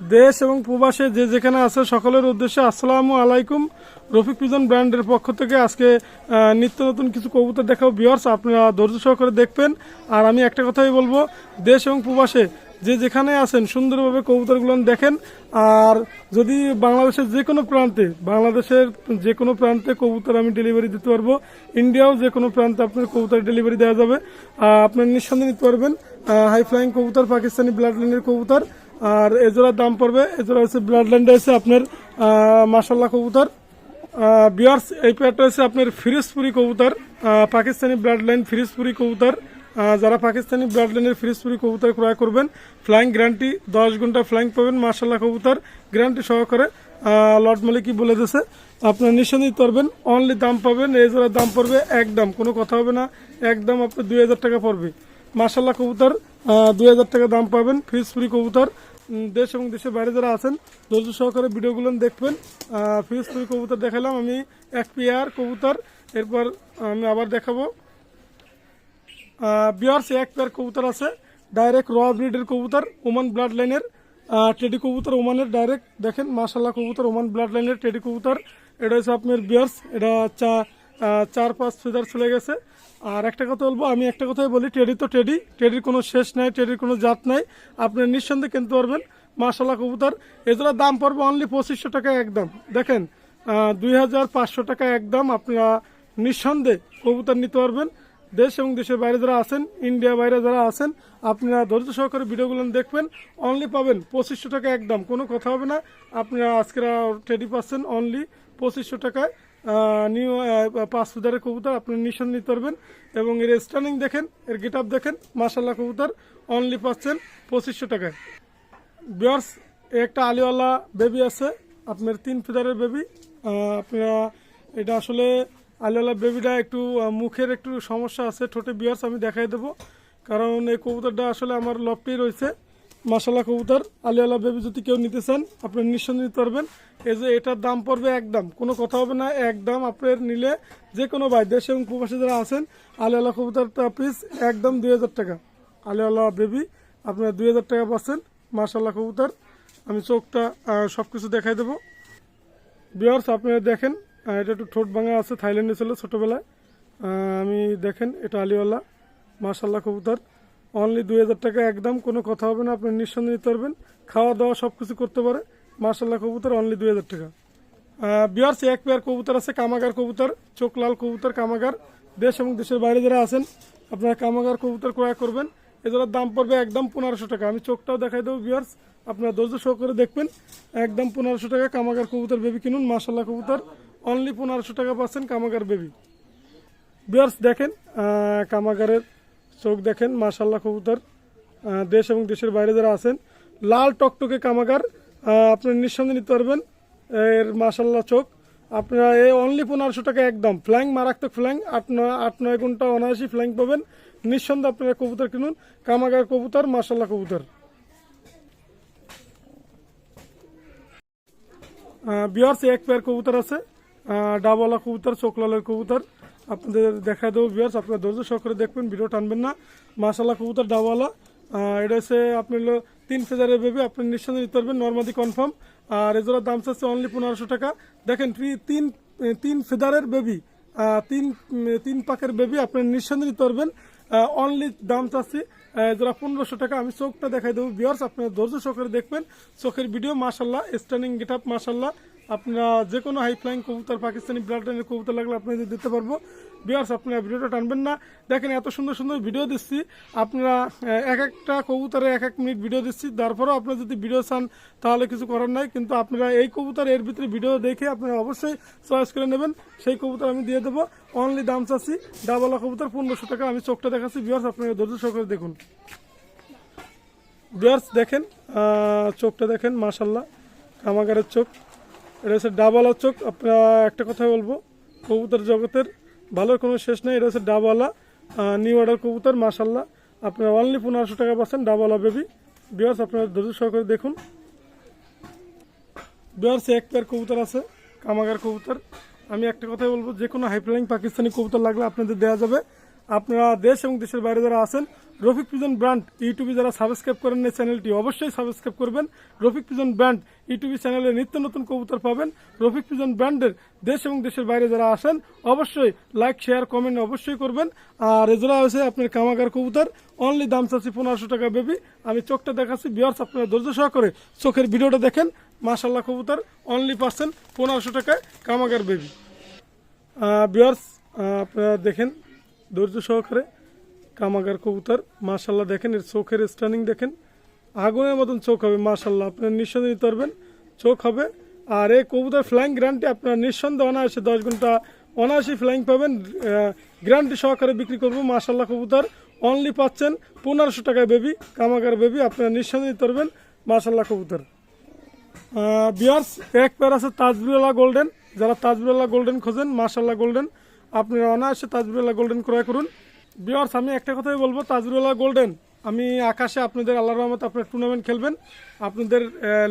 দেশ এবং প্রবাসে যে যেখানে আছে সকলের উদ্দেশ্যে আসসালামু আলাইকুম। রফিক পিজন ব্র্যান্ডের পক্ষ থেকে আজকে নিত্য নতুন কিছু কবুতর দেখাবো। বিয়ার্স আপনারা ধৈর্য সহকারে দেখবেন। আর আমি একটা কথাই বলব, দেশ এবং প্রবাসে যে যেখানে আছেন, সুন্দরভাবে কবুতরগুলো দেখেন। আর যদি বাংলাদেশের যে কোনো প্রান্তে, বাংলাদেশের যে কোনো প্রান্তে কবুতর আমি ডেলিভারি দিতে পারব। ইন্ডিয়াও যে কোনো প্রান্তে আপনার কবুতর ডেলিভারি দেওয়া যাবে। আপনার নিঃসন্দেহে নিতে পারবেন। হাই ফ্লাইং কবুতর, পাকিস্তানি ব্লাড লাইনের কবুতর। আর এজোড়ার দাম পড়বে এজোড়া হচ্ছে ব্লাড লাইনটা হচ্ছে আপনার মাসাল্লাহ কবুতর। বিয়ার্স এই পেয়ারটা হচ্ছে আপনার ফিরিজপুরি কবুতর পাকিস্তানি ব্লাড লাইন ফিরিজপুরি কবুতর। যারা পাকিস্তানি ব্লাড লাইনের ফিরিজপুরি কবুতর ক্রয় করবেন ফ্লাইং গ্যারান্টি দশ ঘণ্টা ফ্লাইং পাবেন মার্শাল্লাহ কবুতর। গ্যারান্টি সহকারে লর্ড মালিকই বলে দিয়েছে, আপনার নিঃসন্দেহ পারবেন অনলি দাম পাবেন এই জোড়ার দাম পড়বে, একদম, কোনো কথা হবে না, একদম আপনার দুই হাজার টাকা পড়বে। মার্শাল্লাহ কবুতর দুই হাজার টাকা দাম পাবেন ফিস ফ্রি কবুতর দেশ এবং দেশের বাইরে যারা আছেন, ধৈর্য সহকারে ভিডিওগুলো দেখবেন। ফিস ফ্রি কবুতর দেখালাম, আমি এক পেয়ার কবুতর। এরপর আমি আবার দেখাবো। বিয়ার্স, এক পেয়ার কবুতর আছে ডাইরেক্ট র ব্রিডের কবুতর ওমান ব্লাড লাইনের টেডি কবুতর ওমানের ডাইরেক্ট দেখেন মাশাল্লাহ কবুতর ওমান ব্লাড লাইনের টেডি কবুতর। এটা হচ্ছে আপনার বিয়ার্স, এটা চা চার পাঁচ ফিদার চলে গেছে। আর একটা কথা বলব, আমি একটা কথাই বলি টেডি তো টেডি টেডির কোনো শেষ নাই টেডির কোনো জাত নাই। আপনি নিঃসন্দেহে কিনতে পারবেন মাশাল্লাহ কবুতর। এছাড়া দাম পড়বে অনলি পঁচিশশো টাকা একদম। দেখেন দুই হাজার পাঁচশো টাকা একদম আপনারা নিঃসন্দেহে কবুতর নিতে পারবেন। দেশ এবং দেশের বাইরে যারা আছেন ইন্ডিয়া বাইরে যারা আছেন, আপনারা ধৈর্য সহকারে ভিডিওগুলো দেখবেন অনলি পাবেন পঁচিশশো টাকা একদম। কোনো কথা হবে না আপনারা আজকেরা টেডি পাচ্ছেন অনলি পঁচিশশো টাকায়। নিউ পাঁচ ফুদারের কবুতর আপনি নিঃসন্দেহে নিতে পারবেন। এবং এর স্টার্নিং দেখেন, এর গেট আপ দেখেন মাসাল্লাহ কবুতর অনলি পাচ্ছেন পঁচিশশো টাকায়। বিয়ার্স একটা আলিওয়ালা বেবি আছে, আপনার তিন ফিদারের বেবি আপনারা, এটা আসলে আলিওয়ালা বেবিটা একটু মুখের একটু সমস্যা আছে, ঠোঁটে বিয়ার্স আমি দেখাই দেবো। কারণ এই কবুতরটা আসলে আমার লপটেই রয়েছে। মাসাল্লাহ কবুতর আলিওয়ালা বেবি যদি কেউ নিতে চান, আপনি নিঃসন্দেহে নিতে পারবেন। এই যে এটার দাম পড়বে একদম কোনো কথা হবে না একদম আপনার নিলে যে কোনো ভাই, দেশ এবং প্রবাসী যারা আছেন আলিওয়ালা কবুতরটা পিস একদম দুই হাজার টাকা। আলিওয়ালা বেবি আপনার দুই হাজার টাকা পাচ্ছেন। মার্শাল্লাহ কবুতর, আমি চোখটা সব কিছু দেখাই দেবো। বিয়ার্স আপনারা দেখেন এটা একটু ঠোঁট ভাঙা আছে, থাইল্যান্ডে ছিল ছোটোবেলায়। আমি দেখেন, এটা আলিওয়ালা মার্শাল্লাহ কবুতর। অনলি দুই হাজার টাকা একদম কোনো কথা হবে না, আপনি নিঃসন্দেহে নিতে পারবেন। খাওয়া দাওয়া সব কিছু করতে পারে। মার্শাল্লাহ কবুতর, অনলি দুই হাজার টাকা। বিয়ার্স এক পেয়ার কবুতর আছে, কামাগার কবুতর, চোখ লাল কবুতর, কামাগার। দেশ এবং দেশের বাইরে যারা আছেন, আপনারা কামাগার কবুতর ক্রয় করবেন। এগুলোর দাম পড়বে একদম পনেরোশো টাকা। আমি চোখটাও দেখাই দেবো বিয়ার্স আপনারা ধৈর্য সহকারে দেখবেন। একদম পনেরোশো টাকা কামাগার কবুতর বেবি কিনুন মাসাল্লাহ কবুতর। অনলি পনেরোশো টাকা পাচ্ছেন কামাগার বেবি বিয়ার্স দেখেন কামাগারের চোখ দেখেন মাশাল্লাহ কবুতর। দেশ এবং দেশের বাইরে যারা আছেন, লাল টকটকে কামাগার আপনারা নিঃসন্দেহে নিতে পারবেন। এর মাশাল্লাহ চোখ। আপনারা এই অনলি পনেরোশো টাকা একদম। ফ্ল্যাং, মারাত্মক ফ্ল্যাং, আট নয় আট নয় ঘণ্টা অনায়াসি ফ্ল্যাং পাবেন। নিঃসন্দেহে আপনারা কবুতর কিনুন। কামাগার কবুতর মাশাল্লাহ কবুতর। বিয়ার্স এক পেয়ার কবুতর আছে। ডাবলা কবুতর চোকলালের কবুতর। আপনাদের দেখা দেবো বিয়ার্স আপনারা ধৈর্য সহকারে দেখবেন ভিডিও টানবেন না। মাসাল্লাহ কবুতর ডাওয়ালা এটা হচ্ছে আপনি হলো তিন ফেজারের বেবি আপনি নিঃসন্দেহে নিতে পারবেন নর্মাদি কনফার্ম আর এজোড়ার দাম চাচ্ছে অনলি পনেরোশো টাকা। দেখেন তিন তিন ফেদারের বেবি তিন তিন পাকের বেবি আপনি নিঃসন্দেহে নিতে পারবেন। অনলি দাম চাচ্ছি যারা পনেরোশো টাকা। আমি চোখটা দেখাই দেবো বিয়ার্স আপনারা ধৈর্য সহকারে দেখবেন। চোখের ভিডিও মাসাল্লাহ স্ট্যান্ডিং গেট আপ মাসাল্লাহ আপনারা যে কোনো হাই ফ্লাইং কবুতর, পাকিস্তানি ব্লাড লাইনের কবুতর লাগলে আপনাদের দিতে পারব। বিয়ার্স আপনারা ভিডিওটা টানবেন না। দেখেন, এত সুন্দর সুন্দর ভিডিও দিচ্ছি। আপনারা এক একটা কবুতরে এক এক মিনিট ভিডিও দিচ্ছি। তারপরেও আপনারা যদি ভিডিও চান, তাহলে কিছু করার নাই। কিন্তু আপনারা এই কবুতর এর ভিতরে ভিডিও দেখে আপনারা অবশ্যই চয়েস করে নেবেন। সেই কবুতর আমি দিয়ে দেবো। অনলি দাম চাচ্ছি। ডাবলা কবুতর, পনেরোশো টাকা। আমি চোখটা দেখাচ্ছি। বিয়ার্স আপনারা ধৈর্য সহকারে দেখুন। বিয়ার্স দেখেন চোখটা দেখেন মাশাল্লাহ কামাগারের চোখ। এটা হচ্ছে ডাবওয়ালা চোখ। আপনারা একটা কথা বলব, কবুতর জগতের ভালোর কোনো শেষ নেই। এটা হচ্ছে ডাবওয়ালা নিউ অর্ডার কবুতর মাশাল্লাহ আপনারা অনলি পনেরোশো টাকা পাচ্ছেন ডাবওয়ালা বেবি বিয়ার্স আপনারা ধৈর্য সহকারে দেখুন। বিয়ার্স এক পেয়ার কবুতর আছে, কামাগার কবুতর। আমি একটা কথাই বলব, যে কোনো হাইপ্লাইং পাকিস্তানি কবুতর লাগলে আপনাদের দেওয়া যাবে। আপনারা দেশ এবং দেশের বাইরে যারা আছেন, রফিক পিজন ব্র্যান্ড ইউটিউবে যারা সাবস্ক্রাইব করেন এই চ্যানেলটি অবশ্যই সাবস্ক্রাইব করবেন। রফিক পিজন ব্র্যান্ড ইউটিউব চ্যানেলে নিত্য নতুন কবুতর পাবেন। রফিক পিজন ব্র্যান্ডের দেশ এবং দেশের বাইরে যারা আসেন অবশ্যই লাইক, শেয়ার, কমেন্ট অবশ্যই করবেন। আর এজোড়া হয়েছে আপনার কামাগার কবুতর অনলি দাম চাচ্ছি পনেরোশো টাকা বেবি আমি চোখটা দেখাচ্ছি বিয়ার্স আপনারা ধৈর্য সহকারে চোখের ভিডিওটা দেখেন। মাশাল্লাহ কবুতর অনলি পার্সেন্ট পনেরোশো টাকায় কামাগার বেবি বিয়ার্স আপনারা দেখেন। ধৈর্য সহকারে কামাগার কবুতর মাশাল্লাহ দেখেন, এর চোখের স্টানিং দেখেন। আগুনের মতন চোখ হবে মাশাল্লাহ আপনারা নিঃসন্দেহে নিতে পারবেন। চোখ হবে, আর এই কবুতর ফ্লাইং গ্যারান্টি আপনারা নিঃসন্দেহে অনায়াসে দশ ঘণ্টা অনায়াসে ফ্লাইং পাবেন। গ্যারান্টি সহকারে বিক্রি করব মাশাল্লাহ কবুতর। অনলি পাচ্ছেন পনেরোশো টাকায় বেবি কামাগার বেবি আপনারা নিঃসন্দেহে নিতে পারবেন মাশাল্লাহ কবুতর। বিয়ার্স এক পেয়ার আছে তাজবিরওয়ালা গোল্ডেন যারা তাজবিরওয়ালা গোল্ডেন খোঁজেন মাশাল্লাহ গোল্ডেন আপনারা অনায়াসে তাজবিরওয়ালা গোল্ডেন ক্রয় করুন। বিয়ার্স আমি একটা কথাই বলব তাজবিরওয়ালা গোল্ডেন আমি আকাশে আপনাদের আল্লাহ রহমত আপনার টুর্নামেন্ট খেলবেন। আপনাদের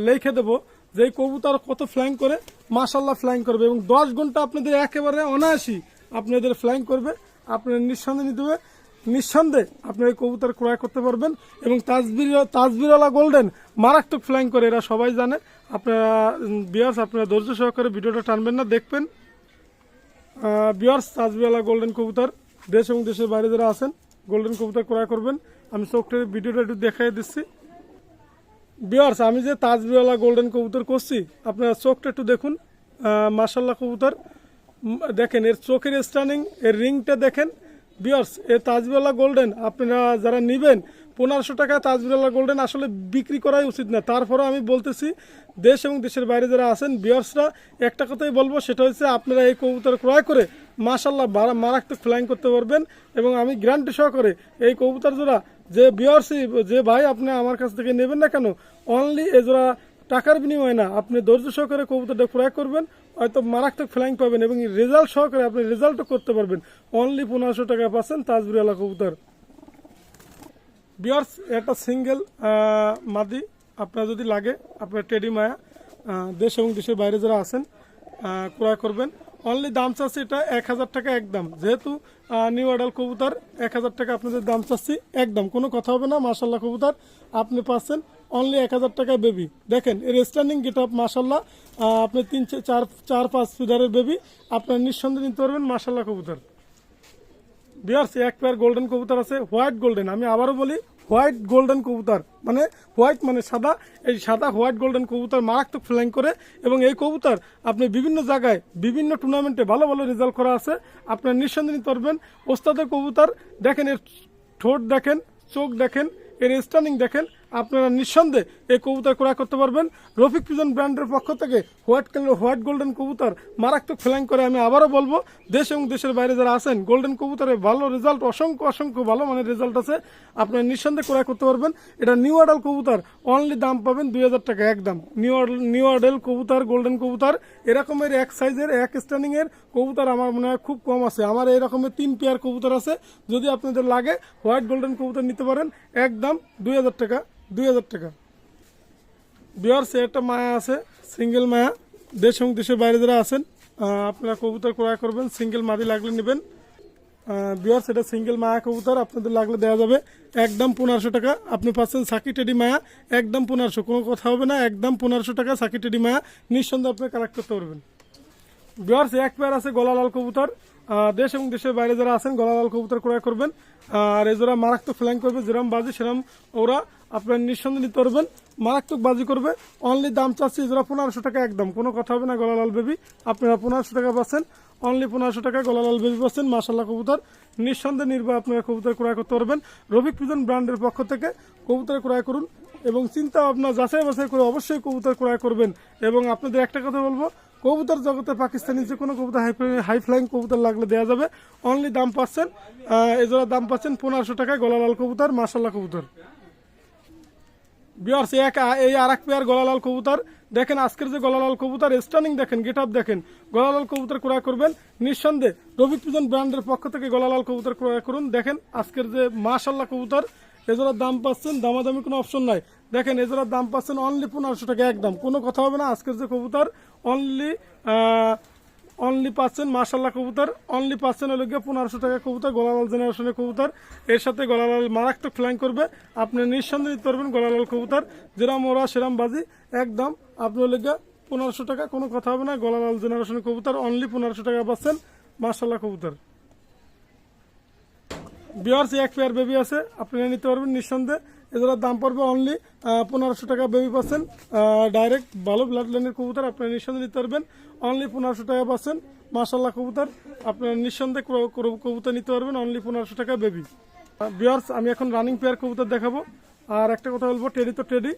লেখে দেবো যে এই কবুতর কত ফ্লাইং করে। মাশাল্লাহ ফ্লাইং করবে এবং দশ ঘণ্টা আপনাদের একেবারে অনায়াসই আপনাদের ফ্লাইং করবে। আপনার নিঃসন্দেহে নিতে হবে। নিঃসন্দেহে আপনার এই কবুতর ক্রয় করতে পারবেন এবং তাজবির তাজবিরওয়ালা গোল্ডেন মারাত্মক ফ্ল্যাং করে, এরা সবাই জানে। আপনারা বিয়ার্স আপনারা ধৈর্য সহকারে ভিডিওটা টানবেন না, দেখবেন। বিয়ার্স তাজবিরওয়ালা গোল্ডেন কবুতর দেশ এবং দেশের বাইরে যারা আছেন গোল্ডেন কবুতর ক্রয় করবেন। আমি চোখটার ভিডিওটা একটু দেখাই দিচ্ছি। বিয়ার্স আমি যে তাজবিওয়ালা গোল্ডেন কবুতর করছি, আপনারা চোখটা একটু দেখুন। মাসাল্লাহ কবুতর দেখেন, এর চোখের স্টানিং এর রিংটা দেখেন। বিয়ার্স এ তাজবিওয়ালা গোল্ডেন আপনারা যারা নেবেন পনেরোশো টাকা তাজবিওয়ালা গোল্ডেন আসলে বিক্রি করাই উচিত না। তারপরে আমি বলতেছি, দেশ এবং দেশের বাইরে যারা আছেন বিয়ার্সরা একটা কথাই বলব, সেটা হচ্ছে আপনারা এই কবুতর ক্রয় করে মাসাল্লাহ মারাত্মক ফ্লাইং করতে পারবেন এবং আমি গ্যারান্টি সহকারে এই কবুতর জোড়া যে বিয়ার্সি যে ভাই আপনি আমার কাছ থেকে নেবেন না কেন অনলি এ জোড়া টাকার বিনিময়ে না, আপনি ধৈর্য সহকারে কবুতরটা ক্রয় করবেন, হয়তো মারাত্মক ফ্লাইং পাবেন এবং রেজাল্ট সহকারে আপনি রেজাল্টও করতে পারবেন। অনলি পনেরোশো টাকা পাচ্ছেন তাজবিরালা কবুতর। বিয়ার্স একটা সিঙ্গেল মাদি। আপনার যদি লাগে, আপনার টেডি মায়া দেশ এবং দেশের বাইরে যারা আছেন ক্রয় করবেন। অনলি দাম চাচ্ছি এটা এক হাজার টাকা একদম। যেহেতু নিউ অর্ডার কবুতর, এক হাজার টাকা আপনাদের দাম চাচ্ছি একদম। কোনো কথা হবে না মাসাল্লাহ কবুতর আপনি পাচ্ছেন। অনলি এক হাজার টাকায় বেবি দেখেন, এর স্ট্যান্ডিং গেট আপ মাসাল্লাহ আপনি তিন চার চার, পাঁচ ফিদারের বেবি আপনার নিঃসন্দেহে নিতে পারবেন মাসাল্লাহ কবুতর। বিয়ার্স, এক পেয়ার গোল্ডেন কবুতর আছে হোয়াইট গোল্ডেন আমি আবারও বলি হোয়াইট গোল্ডেন কবুতর মানে হোয়াইট মানে সাদা, এই সাদা হোয়াইট গোল্ডেন কবুতর মারাত্মক ফ্ল্যাং করে এবং এই কবুতর আপনি বিভিন্ন জায়গায়, বিভিন্ন টুর্নামেন্টে ভালো ভালো রেজাল্ট করা আছে। আপনার নিঃসন্দেহ নিতে পারবেন ওস্তাদের কবুতর দেখেন, এর ঠোঁট দেখেন, চোখ দেখেন, এর স্টানিং দেখেন আপনারা নিঃসন্দেহে এই কবুতর ক্রয় করতে পারবেন। রফিক পিজন ব্র্যান্ডের পক্ষ থেকে হোয়াইট কালার হোয়াইট গোল্ডেন কবুতর মারাত্মক ফ্লাইং করে আমি আবারও বলব, দেশ এবং দেশের বাইরে যারা আছেন, গোল্ডেন কবুতরে ভালো রেজাল্ট অসংখ্য অসংখ্য ভালো মানের রেজাল্ট আছে। আপনারা নিঃসন্দেহে ক্রয় করতে পারবেন। এটা নিউ আডাল কবুতর অনলি দাম পাবেন দুই হাজার টাকা একদম। নিউ নিউ আডেল কবুতর, গোল্ডেন কবুতর, এরকমের এক সাইজের এক স্ট্যান্ডিং এর কবুতর আমার মনে হয় খুব কম আছে। আমার এই রকমের তিন পেয়ার কবুতর আছে। যদি আপনাদের লাগে, হোয়াইট গোল্ডেন কবুতর নিতে পারেন, একদম দুই হাজার টাকা দুই হাজার টাকা। বিহার সে একটা মায়া আছে, সিঙ্গেল মায়া। দেশ এবং দেশের বাইরে যারা আছেন আপনারা কবুতর ক্রয় করবেন, সিঙ্গেল মাদি লাগলে নেবেন। বিহার সেটা সিঙ্গেল মায়া কবুতর, আপনাদের লাগলে দেওয়া যাবে। একদম পনেরোশো টাকা। আপনি পাচ্ছেন সাকি টেডি মায়া, একদম পনেরোশো। কোনো কথা হবে না, একদম পনেরোশো টাকা সাকি টেডি মায়া। নিঃসন্দেহে আপনি কালেক্ট করতে পারবেন। বিহার এক পেয়ার আছে গলালাল কবুতর। দেশ এবং দেশের বাইরে যারা আছেন গলালাল কবুতর ক্রয় করবেন। আর এই যারা মারাত্মক ফ্ল্যাং করবে যেরকম বাজি সেরকম ওরা আপনার নিঃসন্দেহে নিতে পারবেন। মারাত্মক বাজি করবে। অনলি দাম চাচ্ছি যারা পনেরোশো টাকা একদম। কোনো কথা হবে না গলালাল বেবি আপনারা পনেরোশো টাকা পাচ্ছেন। অনলি পনেরোশো টাকা গলালাল বেবি পাচ্ছেন। মাসাল্লাহ কবুতর। নিঃসন্দেহে নির্ভয় আপনারা কবুতর ক্রয় করতে পারবেন। রফিক পিজন ব্র্যান্ডের পক্ষ থেকে কবুতর ক্রয় করুন। এবং চিন্তা ভাবনা যাচাই বাছাই করে অবশ্যই কবুতর ক্রয় করবেন। এবং আপনাদের একটা কথা বলব কবুতর জগতে পাকিস্তানি যে কোনো কবুতর হাই হাই ফ্লাইং কবুতর লাগলে দেওয়া যাবে। অনলি দাম পাচ্ছেন এজোড়া দাম পাচ্ছেন পনেরোশো টাকায় গলালাল কবুতর মাসাল্লাহ কবুতর। বিয়ার্স এক এই আর এক পেয়ার গলালাল কবুতর। দেখেন আজকের যে গলালাল কবুতর স্টানিং দেখেন গেট আপ দেখেন। গলালাল কবুতর ক্রয় করবেন নিঃসন্দেহে। রবি পিজন ব্র্যান্ডের পক্ষ থেকে গলালাল কবুতর ক্রয় করুন। দেখেন আজকের যে মাশাল্লাহ কবুতর এজোড়ার দাম পাচ্ছেন, দামাদামি কোনো অপশন নাই। দেখেন এজোড়ার দাম পাচ্ছেন অনলি পনেরোশো টাকা, একদম। কোনো কথা হবে না, আজকের যে কবুতর অনলি অনলি পাচ্ছেন মার্শাল্লাহ কবুতর অনলি পাচ্ছেন হলো গিয়ে পনেরোশো টাকা কবুতর, গলালাল জেনারেশনের কবুতর। এর সাথে গলালাল মারাত্মক ফ্লাইং করবে। আপনি নিঃসন্দেহে নিতে পারবেন গলালাল কবুতর। যেরাম ওরা, সেরাম বাজি, একদম। আপনি হলো গিয়ে পনেরোশো টাকা, কোনো কথা হবে না, গলালাল জেনারেশনের কবুতর অনলি পনেরোশো টাকা পাচ্ছেন মার্শাল্লাহ কবুতর। বিয়ার্স এক পেয়ার বেবি আছে আপনারা নিতে পারবেন নিঃসন্দেহে। এগুলোর দাম পড়বে অনলি পনেরোশো টাকা বেবি পাচ্ছেন ডাইরেক্ট ভালো ব্লাড লাইনের কবুতর আপনারা নিঃসন্দেহে নিতে পারবেন। অনলি পনেরোশো টাকা পাচ্ছেন মাসাল্লাহ কবুতর, আপনারা নিঃসন্দেহে কবুতর নিতে পারবেন অনলি পনেরোশো টাকা বেবি বিয়ার্স আমি এখন রানিং পেয়ার কবুতর দেখাবো। আর একটা কথা বলব টেডি তো টেডি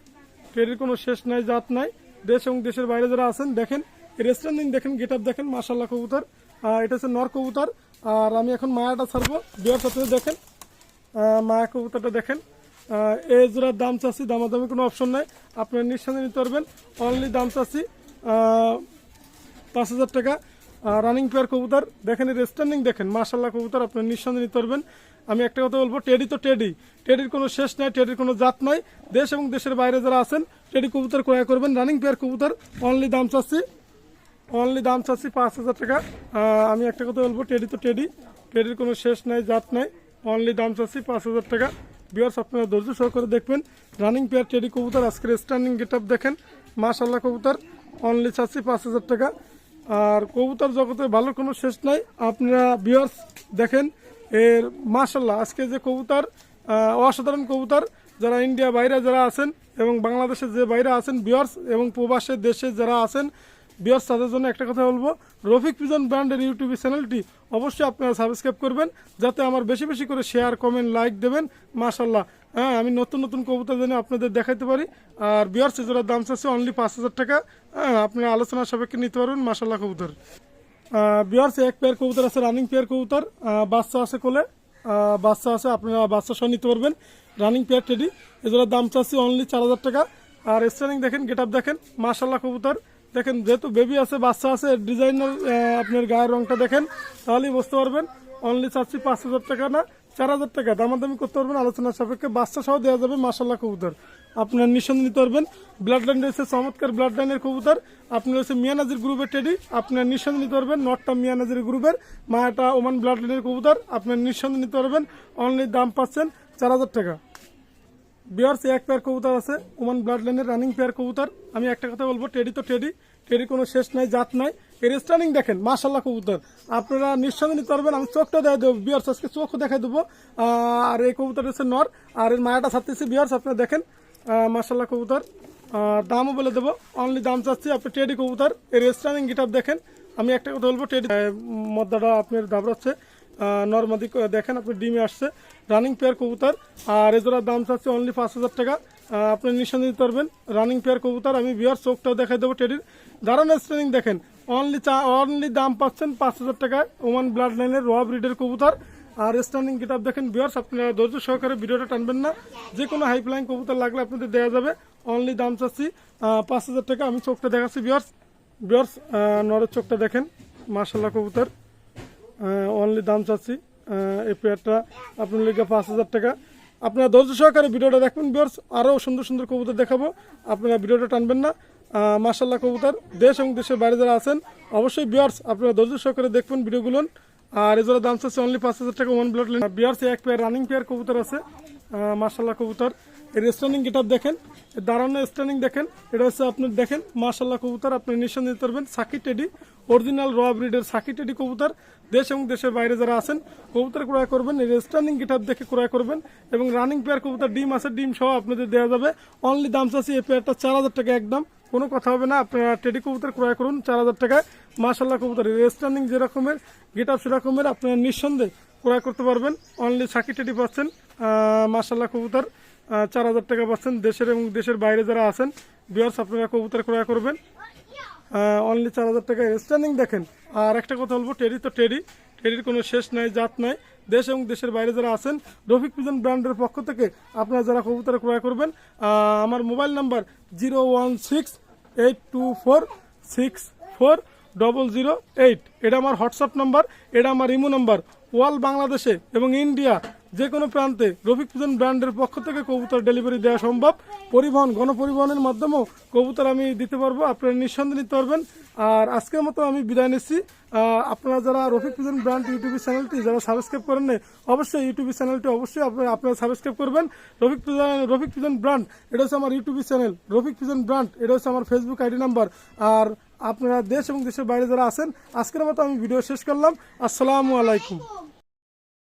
টেডির কোনো শেষ নাই, জাত নাই। দেশ এবং দেশের বাইরে যারা আছেন, দেখেন রেস্টুরেন্ট দেখেন গেট দেখেন মাসাল্লাহ কবুতর। এটা হচ্ছে নর কবুতর। আর আমি এখন মায়াটা ছাড়বো। বিয়ার্স আপনারা দেখেন মায়া কবুতরটা দেখেন। এই জোড়ার দাম চাচ্ছি, দামাদামি কোনো অপশন নাই। আপনারা নিঃসন্দেহে নিতে পারবেন। অনলি দাম চাচ্ছি পাঁচ হাজার টাকা। রানিং পেয়ার কবুতর, দেখেন রেস্টার্নিং দেখেন। মার্শাল্লাহ কবুতর, আপনার নিঃসন্দেহে নিতে পারবেন। আমি একটা কথা বলব টেডি তো টেডি টেডির কোনো শেষ নাই টেডির কোনো জাত নাই। দেশ এবং দেশের বাইরে যারা আছেন টেডি কবুতর ক্রয় করবেন। রানিং পেয়ার কবুতর অনলি দাম চাচ্ছি অনলি দাম চাচ্ছি পাঁচ হাজার টাকা। আমি একটা কথা বলব টেডি তো টেডি টেডির কোনো শেষ নাই, জাত নাই। অনলি দাম চাচ্ছি পাঁচ হাজার টাকা। বিয়ার্স আপনারা ধৈর্য সহকারে দেখবেন। রানিং পেয়ার টেডি কবুতর আজকের স্ট্যান্ডিং গেট দেখেন। মাশাল্লাহ কবুতর অনলি চাচ্ছি পাঁচ হাজার টাকা। আর কবুতর জগতে ভালো কোনো শেষ নাই। আপনারা বিয়ার্স দেখেন, এর মাশাল্লাহ আজকে যে কবুতর অসাধারণ কবুতর যারা ইন্ডিয়া বাইরে যারা আছেন এবং বাংলাদেশে যে বাইরে আছেন বিয়ার্স এবং প্রবাসের দেশে যারা আছেন বিয়ার্স তাদের জন্য একটা কথা বলব। রফিক পিজন ব্র্যান্ডের ইউটিউব চ্যানেলটি অবশ্যই আপনারা সাবস্ক্রাইব করবেন, যাতে আমার বেশি বেশি করে শেয়ার কমেন্ট লাইক দেবেন। মাশাল্লাহ হ্যাঁ আমি নতুন নতুন কবুতর যেন আপনাদের দেখাতে পারি। আর বিয়ার্স এজোড়ার দাম চাচ্ছে অনলি পাঁচ হাজার টাকা। হ্যাঁ আপনারা আলোচনা সাপেক্ষে নিতে পারবেন মাশাল্লাহ কবুতর। বিয়ার্স এক পেয়ার কবুতর আছে রানিং পেয়ার কবুতর। বাচ্চা আছে কোলে। বাচ্চা আছে, আপনারা বাচ্চা সহ নিতে পারবেন। রানিং পেয়ার টেডি এজোড়ার দাম চাচ্ছি অনলি চার হাজার টাকা। আর স্টারিং দেখেন গেট আপ দেখেন মাশাল্লাহ কবুতর। দেখেন, যেহেতু বেবি আছে, বাচ্চা আছে ডিজাইনার আপনার গায়ের রংটা দেখেন, তাহলেই বুঝতে পারবেন অনলি চাচ্ছি পাঁচ হাজার টাকা না, চার হাজার টাকা, দামাদামি করতে পারবেন, আলোচনার সাপেক্ষে বাচ্চা সহ দেওয়া যাবে মাশাল্লাহ কবুতর। আপনার নিঃসন্দেহে নিতে পারবেন ব্লাড লাইন রয়েছে, চমৎকার ব্লাড লাইনের কবুতর। আপনার রয়েছে মিয়ানাজির গ্রুপের টেডি আপনার নিঃসন্দেহে নিতে পারবেন, নটটা মিয়ানাজির গ্রুপের মায়াটা ওমান ব্লাড লাইনের কবুতর, আপনার নিঃসন্দেহে নিতে পারবেন অনলি দাম পাচ্ছেন চার হাজার টাকা। বিয়ার্স এক পেয়ার কবুতর আছে, ওমান ব্লাড লাইনের রানিং পেয়ার কবুতর। আমি একটা কথা বলব টেডি তো টেডি টেডি কোনো শেষ নাই, জাত নাই। এর স্টার্নিং দেখেন মাশাল্লাহ কবুতর আপনারা নিঃসন্দেহে নিতে পারবেন আমি চোখটা দেখাই দেবো বিয়ার্স আজকে চোখ দেখাই দেবো। আর এই কবুতর হচ্ছে নর, আর এর মায়াটা ছাড়তেছি বিয়ার্স আপনারা দেখেন। মাশাল্লাহ কবুতর। দামও বলে দেবো অনলি দাম চাচ্ছি আপনি টেডি কবুতর। এর স্টার্নিং গিটার দেখেন, আমি একটা কথা বলব টেডি মদ্দাটা আপনার দাবড়াচ্ছে নর্মাদি দেখেন আপনি ডিমে আসছে। রানিং পেয়ার কবুতর, আর এজোড়ার দাম চাচ্ছে অনলি পাঁচ হাজার টাকা। আপনি নিঃসন্দেহে দিতে পারবেন। রানিং পেয়ার কবুতর, আমি বিয়ার চোখটাও দেখাই দেবো টেডির দারুণ স্ট্রেনিং দেখেন। অনলি চা অনলি দাম পাচ্ছেন পাঁচ হাজার টাকায়। ওমান ব্লাড লাইনের র ব্রিডের কবুতর। আর স্ট্যান্ডিং গিটার দেখেন বিয়ার্স আপনারা ধৈর্য সহকারে ভিডিওটা টানবেন না। যে কোনো হাইপলাইন কবুতর লাগলে আপনাদের দেওয়া যাবে। অনলি দাম চাচ্ছি পাঁচ হাজার টাকা। আমি চোখটা দেখাচ্ছি বিয়ার্স বিয়ার্স নরের চোখটা দেখেন। মার্শাল্লাহ কবুতর। অনলি দাম চাচ্ছি এই পেয়ারটা আপনার লিগে পাঁচ হাজার টাকা। আপনারা ধৈর্য সহকারে ভিডিওটা দেখবেন বিয়ার্স আরও সুন্দর সুন্দর কবুতর দেখাবো। আপনারা ভিডিওটা টানবেন না। মার্শাল্লাহ কবুতর। দেশ এবং দেশের বাইরে যারা আছেন, অবশ্যই বিয়ার্স আপনারা ধৈর্য সহকারে দেখবেন ভিডিওগুলো। আর এজোড়া দাম চাচ্ছে অনলি পাঁচ হাজার টাকা ওয়ান ব্লড বিয়ার্স এক পেয়ার রানিং পেয়ার কবুতর আছে। মার্শাল্লাহ কবুতর। এর স্ট্যান্ডিং গেটআপ দেখেন দাঁড়ানো স্ট্যান্ডিং দেখেন, এটা হচ্ছে আপনি দেখেন মার্শাল্লাহ কবুতর, আপনি নিঃসন্দেহে দিতে পারবেন। সাকি টেডি, অরিজিনাল র ব্রিডের সাকি টেডি কবুতর, দেশ এবং দেশের বাইরে যারা আছেন, কবুতর ক্রয় করবেন এর স্ট্যান্ডিং গেটআপ দেখে ক্রয় করবেন, এবং রানিং পেয়ার কবুতর, ডিম আছে, ডিম সহ আপনাদের দেওয়া যাবে। অনলি দাম চাচ্ছি এই পেয়ারটা চার হাজার টাকা একদম, কোনো কথা হবে না আপনারা টেডি কবুতর ক্রয় করুন চার হাজার টাকায়। মার্শাল্লাহ কবুতর স্ট্যান্ডিং যেরকমের, গেটআপ সেরকমের, আপনারা নিঃসন্দেহে ক্রয় করতে পারবেন। অনলি সাকি টেডি পাচ্ছেন মার্শাল্লাহ কবুতর। চার হাজার টাকা পাচ্ছেন দেশের এবং দেশের বাইরে যারা আছেন। বিয়ার্স আপনারা কবুতর ক্রয় করবেন। অনলি চার হাজার টাকা। স্ট্যান্ডিং দেখেন। আর একটা কথা বলব টেরি তো টেরি টেরির কোনো শেষ নাই, জাত নাই। দেশ এবং দেশের বাইরে যারা আছেন, রফিক পিজন ব্র্যান্ডের পক্ষ থেকে আপনারা যারা কবুতর ক্রয় করবেন আমার mobile number zero one six eight two four, six four, double zero eight. এটা আমার হোয়াটসঅ্যাপ নাম্বার, এটা আমার ইমো নাম্বার। ওয়াল বাংলাদেশে এবং ইন্ডিয়া যে কোনো প্রান্তে রফিক পিজন ব্র্যান্ডের পক্ষ থেকে কবুতর ডেলিভারি দেওয়া সম্ভব। পরিবহন, গণপরিবহনের মাধ্যমেও কবুতর আমি দিতে পারব, আপনারা নিঃসন্দেহে নিতে পারবেন। আর আজকের মতো আমি বিদায় নিচ্ছি। আপনারা যারা রফিক পিজন ব্র্যান্ড ইউটিউব চ্যানেলটি যারা সাবস্ক্রাইব করেন অবশ্যই ইউটিউব চ্যানেলটি অবশ্যই আপনারা আপনারা সাবস্ক্রাইব করবেন। Rafiq pigeon Rafiq pigeon brand, এটা হচ্ছে আমার YouTube channel. Rafiq pigeon brand, এটা হচ্ছে আমার ফেসবুক আইডি নাম্বার। আর আপনারা দেশ এবং দেশের বাইরে যারা আছেন, আজকের মতো আমি ভিডিও শেষ করলাম। আসসালামু আলাইকুম।